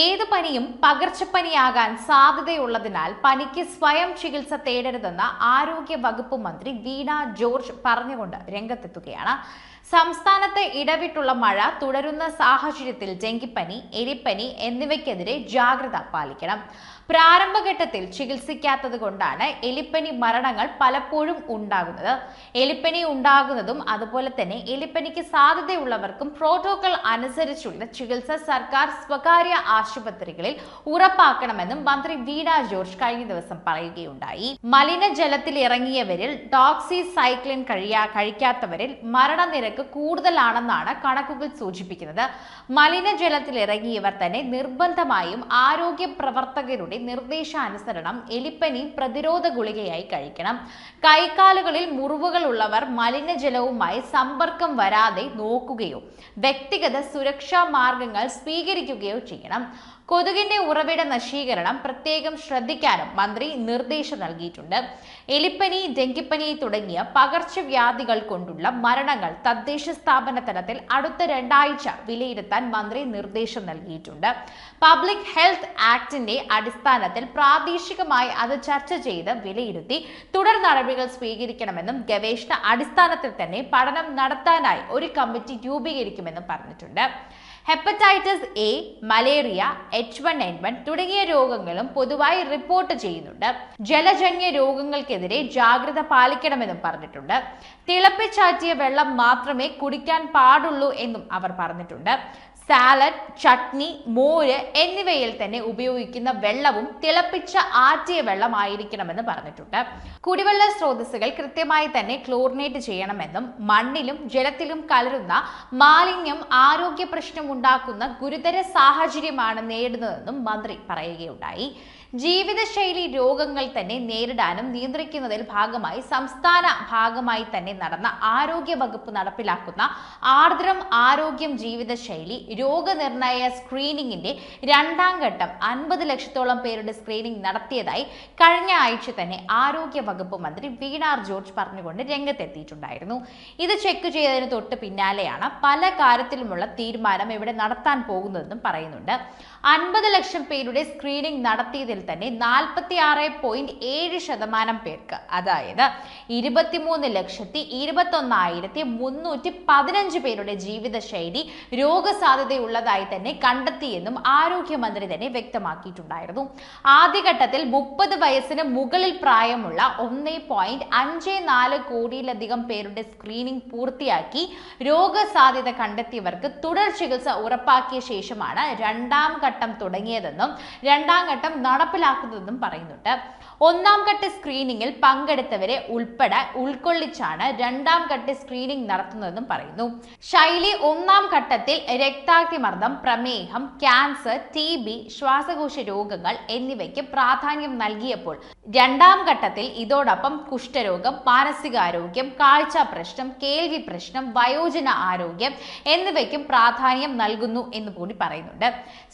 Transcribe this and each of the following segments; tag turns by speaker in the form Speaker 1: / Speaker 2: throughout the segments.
Speaker 1: ഏത് പനിയും പകർച്ചപ്പനിയാകാൻ സാധ്യതയുള്ളതിനാൽ പനിക്ക് സ്വയം ചികിത്സ തേടരുതെന്ന് ആരോഗ്യ വകുപ്പ് മന്ത്രി വീണ ജോർജ് പറഞ്ഞുകൊണ്ട് രംഗത്തെത്തുകയാണ്. സംസ്ഥാനത്ത് ഇടവിട്ടുള്ള മഴ തുടരുന്ന സാഹചര്യത്തിൽ ഡെങ്കിപ്പനി എലിപ്പനി എന്നിവയ്ക്കെതിരെ ജാഗ്രത പാലിക്കണം. പ്രാരംഭഘട്ടത്തിൽ ചികിത്സിക്കാത്തത് കൊണ്ടാണ് എലിപ്പനി മരണങ്ങൾ പലപ്പോഴും ഉണ്ടാകുന്നത്. എലിപ്പനി ഉണ്ടാകുന്നതും അതുപോലെ തന്നെ എലിപ്പനിക്ക് സാധ്യതയുള്ളവർക്കും പ്രോട്ടോകോൾ അനുസരിച്ചുള്ള ചികിത്സ സർക്കാർ സ്വകാര്യ ആശുപത്രികളിൽ ഉറപ്പാക്കണമെന്നും മന്ത്രി വീണ ജോർജ് കഴിഞ്ഞ ദിവസം പറയുകയുണ്ടായി. മലിനജലത്തിൽ ഇറങ്ങിയവരിൽ ടോക്സി സൈക്ലിൻ കഴിയാ കഴിക്കാത്തവരിൽ മരണനിരക്ക് കൂടുതലാണെന്നാണ് കണക്കുകൾ സൂചിപ്പിക്കുന്നത്. മലിനജലത്തിൽ ഇറങ്ങിയവർ തന്നെ നിർബന്ധമായും ആരോഗ്യ പ്രവർത്തകരുടെ നിർദ്ദേശാനുസരണം എലിപ്പനി പ്രതിരോധ ഗുളികയായി കഴിക്കണം. കൈക്കാലുകളിൽ മുറിവുകൾ ഉള്ളവർ മലിനജലവുമായി സമ്പർക്കം വരാതെ നോക്കുകയോ വ്യക്തിഗത സുരക്ഷാ മാർഗങ്ങൾ സ്വീകരിക്കുകയോ ചെയ്യണം. കൊതുകിന്റെ ഉറവിട നശീകരണം പ്രത്യേകം ശ്രദ്ധിക്കാനും മന്ത്രി നിർദ്ദേശം നൽകിയിട്ടുണ്ട്. എലിപ്പനി ഡെങ്കിപ്പനി തുടങ്ങിയ പകർച്ചവ്യാധികൾ കൊണ്ടുള്ള മരണങ്ങൾ തദ്ദേശ സ്ഥാപന തലത്തിൽ അടുത്ത രണ്ടാഴ്ച വിലയിരുത്താൻ മന്ത്രി നിർദ്ദേശം നൽകിയിട്ടുണ്ട്. പബ്ലിക് ഹെൽത്ത് ആക്ടിന്റെ അടിസ്ഥാനത്തിൽ പ്രാദേശികമായി അത് ചർച്ച ചെയ്ത് വിലയിരുത്തി തുടർ നടപടികൾ സ്വീകരിക്കണമെന്നും ഗവേഷണ അടിസ്ഥാനത്തിൽ തന്നെ പഠനം നടത്താനായി ഒരു കമ്മിറ്റി രൂപീകരിക്കുമെന്നും പറഞ്ഞിട്ടുണ്ട്. Hepatitis A malaria H one N one തുടങ്ങിയ രോഗങ്ങളും പൊതുവായി റിപ്പോർട്ട് ചെയ്യുന്നുണ്ട്. ജലജന്യ രോഗങ്ങൾക്കെതിരെ ജാഗ്രത പാലിക്കണമെന്നും പറഞ്ഞിട്ടുണ്ട്. തിളപ്പിച്ചാറ്റിയ വെള്ളം മാത്രമേ കുടിക്കാൻ പാടുള്ളൂ എന്നും അവർ പറഞ്ഞിട്ടുണ്ട്. സാലഡ് ചട്നി മോര് എന്നിവയിൽ തന്നെ ഉപയോഗിക്കുന്ന വെള്ളവും തിളപ്പിച്ച ആറ്റിയ വെള്ളമായിരിക്കണമെന്ന് പറഞ്ഞിട്ടുണ്ട്. കുടിവെള്ള സ്രോതസ്സുകൾ കൃത്യമായി തന്നെ ക്ലോറിനേറ്റ് ചെയ്യണമെന്നും മണ്ണിലും ജലത്തിലും കലരുന്ന മാലിന്യം ആരോഗ്യ പ്രശ്നം ഉണ്ടാക്കുന്ന ഗുരുതര സാഹചര്യമാണ് നേടുന്നതെന്നും മന്ത്രി പറയുകയുണ്ടായി. ജീവിതശൈലി രോഗങ്ങൾ തന്നെ നേരിടാനും നിയന്ത്രിക്കുന്നതിൽ ഭാഗമായി സംസ്ഥാന ഭാഗമായി തന്നെ നടന്ന ആരോഗ്യ വകുപ്പ് നടപ്പിലാക്കുന്ന ആർദ്രം ആരോഗ്യം ജീവിതശൈലി രോഗനിർണയ സ്ക്രീനിങ്ങിന്റെ രണ്ടാം ഘട്ടം അൻപത് ലക്ഷത്തോളം പേരുടെ സ്ക്രീനിംഗ് നടത്തിയതായി കഴിഞ്ഞ ആഴ്ച തന്നെ ആരോഗ്യ വകുപ്പ് മന്ത്രി വീണാർ ജോർജ് പറഞ്ഞുകൊണ്ട് രംഗത്തെത്തിയിട്ടുണ്ടായിരുന്നു. ഇത് ചെക്ക് ചെയ്തതിന് തൊട്ട് പിന്നാലെയാണ് പല കാര്യത്തിലുമുള്ള തീരുമാനം ഇവിടെ നടത്താൻ പോകുന്നതെന്നും പറയുന്നുണ്ട്. അൻപത് ലക്ഷം പേരുടെ സ്ക്രീനിംഗ് നടത്തിയതിൽ തന്നെ നാൽപ്പത്തി ആറ് പോയിന്റ് ഏഴ് ശതമാനം പേർക്ക്. അതായത് ഇരുപത്തിമൂന്ന് ലക്ഷത്തി ഇരുപത്തൊന്നായിരത്തി മുന്നൂറ്റി പതിനഞ്ച് പേരുടെ ജീവിതശൈലി രോഗസാധ്യതയുള്ളതായി തന്നെ കണ്ടെത്തിയെന്നും ആരോഗ്യമന്ത്രി തന്നെ വ്യക്തമാക്കിയിട്ടുണ്ടായിരുന്നു. ആദ്യഘട്ടത്തിൽ മുപ്പത് വയസ്സിന് മുകളിൽ പ്രായമുള്ള ഒന്നേ പോയിന്റ് അഞ്ച് നാല് കോടിയിലധികം പേരുടെ സ്ക്രീനിംഗ് പൂർത്തിയാക്കി രോഗസാധ്യത കണ്ടെത്തിയവർക്ക് തുടർ ചികിത്സ ഉറപ്പാക്കിയ ശേഷമാണ് രണ്ടാം ഘട്ടം തുടങ്ങിയതെന്നും രണ്ടാം ഘട്ടം നടപ്പിലാക്കുന്നതെന്നും പറയുന്നുണ്ട്. ഒന്നാം ഘട്ട സ്ക്രീനിങ്ങിൽ പങ്കെടുത്തവരെ ഉൾപ്പെടെ ഉൾക്കൊള്ളിച്ചാണ് രണ്ടാം ഘട്ട സ്ക്രീനിംഗ് നടത്തുന്നതെന്നും പറയുന്നു. ശൈലി ഒന്നാം ഘട്ടത്തിൽ രക്താക്തിമർദ്ദം പ്രമേഹം ക്യാൻസർ ടി ബി ശ്വാസകോശ രോഗങ്ങൾ എന്നിവയ്ക്ക് പ്രാധാന്യം നൽകിയപ്പോൾ രണ്ടാം ഘട്ടത്തിൽ ഇതോടൊപ്പം കുഷ്ഠരോഗം മാനസികാരോഗ്യം കാഴ്ച പ്രശ്നം കേൾവി പ്രശ്നം വയോജന ആരോഗ്യം എന്നിവയ്ക്കും പ്രാധാന്യം നൽകുന്നു എന്ന് കൂടി പറയുന്നുണ്ട്.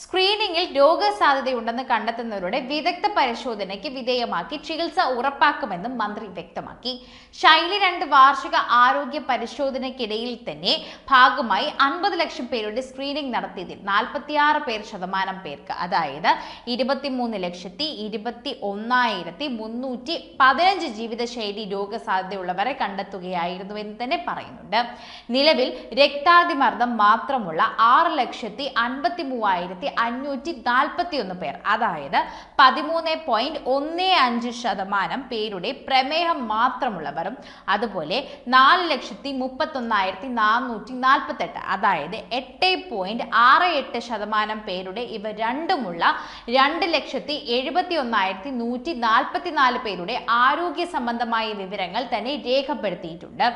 Speaker 1: സ്ക്രീനിങ്ങിൽ രോഗസാധ്യതയുണ്ടെന്ന് കണ്ടെത്തുന്നവരുടെ വിദഗ്ധ പരിശോധനയ്ക്ക് വിധേയമാക്കി ചികിത്സ ഉറപ്പാക്കുമെന്നും മന്ത്രി വ്യക്തമാക്കി. ശൈലി രണ്ട് വാർഷിക ആരോഗ്യ പരിശോധനയ്ക്കിടയിൽ തന്നെ ഭാഗമായി അൻപത് ലക്ഷം പേരുടെ സ്ക്രീനിംഗ് നടത്തിയതിൽ നാൽപ്പത്തിയാറ് പേർ ശതമാനം പേർക്ക് അതായത് ഇരുപത്തിമൂന്ന് ലക്ഷത്തി ഇരുപത്തി ഒന്നായിരത്തി മുന്നൂറ്റി പതിനഞ്ച് ജീവിതശൈലി രോഗസാധ്യതയുള്ളവരെ കണ്ടെത്തുകയായിരുന്നു എന്ന് തന്നെ പറയുന്നുണ്ട്. നിലവിൽ രക്താതിമർദ്ദം മാത്രമുള്ള ആറ് ലക്ഷത്തി അൻപത്തി മൂവായിരത്തി അഞ്ഞൂറ്റി നാൽപ്പത്തി ഒന്ന് പേർ അതായത് പതിമൂന്ന് പോയിന്റ് ഒന്ന് അഞ്ച് ശതമാനം പേരുടെ പ്രമേഹം മാത്രമുള്ളവരും അതുപോലെ നാല് ലക്ഷത്തി മുപ്പത്തൊന്നായിരത്തി നാനൂറ്റി നാൽപ്പത്തെട്ട് അതായത് എട്ട് പോയിന്റ് ആറ് എട്ട് ശതമാനം പേരുടെ ഇവ രണ്ടുമുള്ള രണ്ട് ലക്ഷത്തി എഴുപത്തി ഒന്നായിരത്തി നൂറ്റി നാൽപ്പത്തിനാല് പേരുടെ ആരോഗ്യ സംബന്ധമായ വിവരങ്ങൾ തന്നെ രേഖപ്പെടുത്തിയിട്ടുണ്ട്.